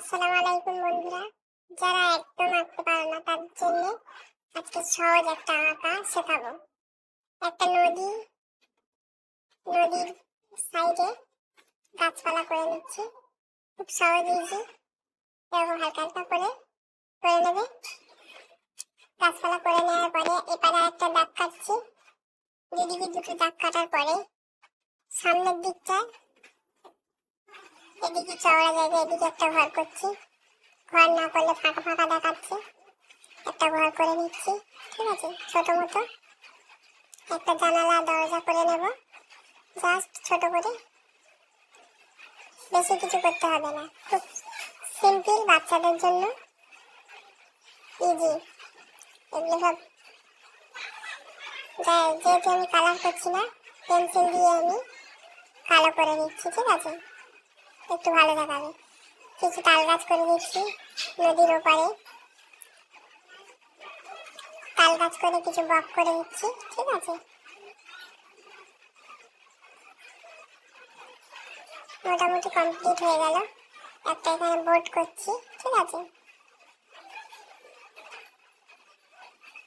আসসালামু আলাইকুম বন্ধুরা। যারা একদম আঁকতে পারে না তার জন্য আজকে সহজ একটা আঁকা শেখাবো। একটা নদী, নদীর সাইডে গাছপালা করে নিচ্ছি। খুব সহজ ইজি এরকম হালকা হালকা করে করে নেবে। গাছপালা করে নেওয়ার পরে এপারে একটা দাগ কাটছি। দিদিকে দুটো দাগ কাটার পরে সামনের দিকটা এদিকে চওড়া জায়গা এদিকে একটা ঘর করছি। ঘর না করলে ফাঁকা ফাঁকা দেখাচ্ছে। একটা ঘর করে নিচ্ছি, ঠিক আছে? ছোট মতো। একটা জানালা, দরজা করে নেব। জাস্ট ছোট করে। বেশি কিছু করতে হবে না। খুব সিম্পল বাচ্চাদের জন্য। ইজি এগুলো সব যেহেতু আমি কালার করছি না পেন্সিল দিয়ে আমি কালো করে নিচ্ছি, ঠিক আছে? একটু ভালো দেখাবে। কিছু তাল গাছ করে দিচ্ছি নদীর ওপারে। তাল গাছ করে কিছু বক করে দিচ্ছি, ঠিক আছে? মোটামুটি কমপ্লিট হয়ে গেল। একটা এখানে বোর্ড করছি, ঠিক আছে?